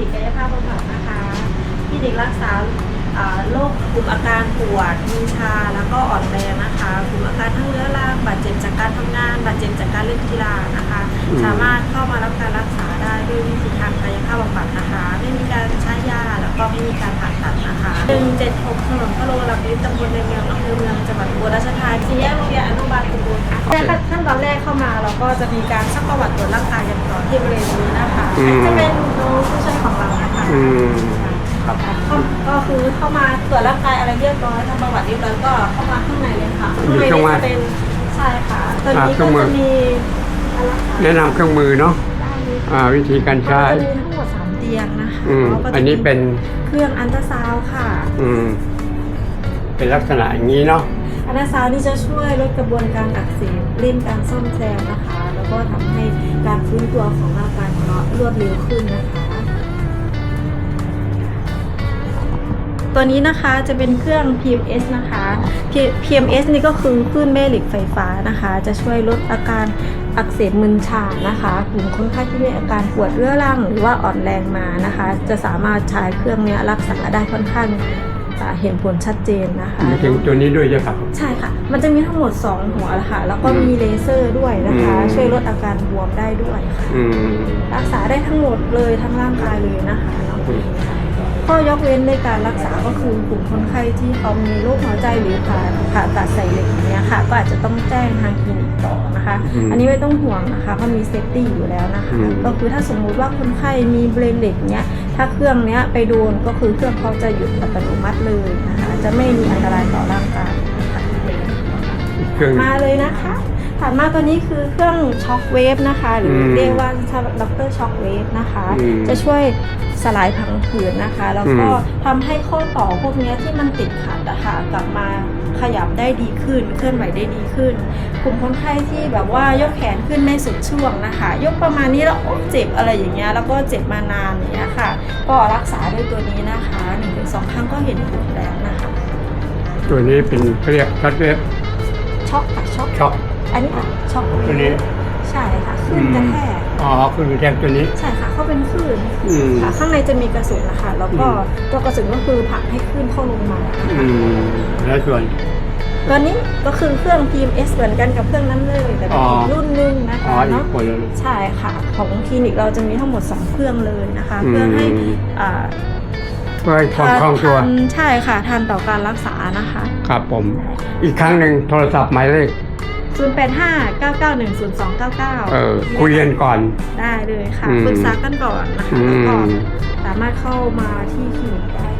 นิกกายภาพบำบัดนะคะคลินิกรักษาอ่าโรคกลุ่มอาการปวดมีชาแล้วก็อ่อนแรงนะคะกลุ่มอาการทั้งเรื้อรังบาดเจ็บจากการทำงาน บาดเจ็บจากการเล่นกีฬานะคะอืมสามารถเข้ามารับการรักษาได้ด้วยวิธีทางกายภาพบำบัดนะคะ ไม่มีการใช้ยาแล้วก็ไม่มีการผ่าตัดนะคะ176ถนนพระโลลำลิตตำบลในเมืองอำเภอเมืองจังหวัดอุบลราชธานีสี่แยกโรงเรียนอนุบาลกุบูลค่ะขั้นตอนแรกเข้ามาเราก็จะมีการซักประวัติตรวจร่างกายกันก่อนที่บริเวณนี้นะคะอืมจะเป็นน้อง ผู้ช่วยของเรานะคะอืมครับก็ก็คือเข้ามาตรวจร่างกายอะไรเรียบร้อยทำประวัติเรียบร้อยก็เข้ามาข้างในเลยค่ะข้างในมีเครื่องนี่วัดจะเป็นใช่ค่ะตอนอ่านี้เครื่ก็องมือจะมีอะไรคะแนะนำเครื่องมือเนาะด้านนี้อ่าวิธีการก็ใช้ จะมีทั้งหมดสามเตียงนะคะอืมแล้วก็จะอันนี้เป็นเครื่องอันตราซาวด์ค่ะ อืมเป็นลักษณะอย่างนี้เนาะอันตราซาวด์นี่จะช่วยลดกระบวนการอักเสบรีบการซ่อมแซมนะคะ แล้วก็ทำให้การฟื้นตัวของร่างกายของเรารวดเร็วขึ้นนะคะ ตัวนี้นะคะจะเป็นเครื่อง PMS นะคะ P- PMS นี่ก็คือคลื่นแม่เหล็กไฟฟ้านะคะ จะช่วยลดอาการอักเสบมึนชานะคะกลุ่มคนไข้ที่มีอาการปวดเรื้อรังหรือว่าอ่อนแรงมานะคะ จะสามารถใช้เครื่องเนี้ยรักษาได้ค่อนข้างอ่าเห็นผลชัดเจนนะคะมีถึงตัวนี้ด้วยใช่ปะใช่ค่ะ มันจะมีทั้งหมด 2 หัวละค่ะ แล้วก็อืมมีเลเซอร์ด้วยนะคะอืมช่วยลดอาการบวมได้ด้วยค่ะอืมรักษาได้ทั้งหมดเลยทั้งร่างกายเลยนะคะเนาะอืม ข้อยกเว้นในการรักษาก็คือกลุ่มคนไข้ที่เขามีโรคหัวใจหรือผ่าผ่าตัดใส่เหล็กอย่างเงี้ยค่ะ ก็อาจจะต้องแจ้งทางคลินิกต่อนะคะ อืมอันนี้ไม่ต้องห่วงนะคะเขามีเซฟตี้อยู่แล้วนะคะ อืม ก็คือถ้าสมมุติว่าคนไข้มีเบรนเหล็กเนี้ย ถ้าเครื่องเนี้ยไปโดนก็คือเครื่องเขาจะหยุดอัตโนมัติเลยนะคะ จะไม่มีอันตรายต่อร่างกายนะคะอีก เครื่องหนึ่งมาเลยนะคะถัดมาตัวนี้คือเครื่องช็อคเวฟนะคะ หรืออมเรียกว่าด็อกเตอร์ช็อคเวฟนะคะอืมจะช่วยสลายพังผืดนะคะ แล้วก็อืมทำให้ข้อต่อพวกเนี้ยที่มันติดขัดอะค่ะกลับมาขยับได้ดีขึ้น เคลื่อนไหวได้ดีขึ้น กลุ่มคนไข้ที่แบบว่ายกแขนขึ้นไม่สุดช่วงนะคะ ยกประมาณนี้แล้วโอ๊ยเจ็บอะไรอย่างเงี้ยแล้วก็เจ็บมานานอย่างเงี้ยค่ะ ก็รักษาด้วยตัวนี้นะคะหนึ่งถึงสองครั้งก็เห็นผลแล้วนะคะ ตัวนี้เป็นเขาเรียกช็อตเวฟ ช็อกค่ะช็อกช็อคอันนี้ค่ะช็อกเวฟตัวนี้ ใช่ค่ะคลื่นกระแทกอ๋อคือแทกตัวนี้ ใช่ค่ะเขาเป็นคลื่นอืมค่ะข้างในจะมีกระสุนนะคะแล้วก็อืมตัวกระสุนก็คือผลักให้คลื่นเข้าลงมาอืมแล้วส่วนตัวนี้ก็คือเครื่อง PMS เหมือนกันกับเครื่องนั้นเลยแต่เป็นอ๋ออีกรุ่นหนึงนะอ๋อคะอีกเนาะคนละใช่ค่ะ ของคลินิกเราจะมีทั้งหมด 2 เครื่องเลยนะคะอืมเพื่อให้อ่า เพื่อให้ความคล่องตัว ทันใช่ค่ะ ทันต่อการรักษานะคะ ครับผม อีกครั้งหนึ่งโทรศัพท์หมายเลข 085 991 0299เออคุยกันก่อน ได้เลยค่ะ อืมปรึกษากันก่อนนะคะอืแล้วก็มสามารถเข้ามาที่คลินิกได้เลย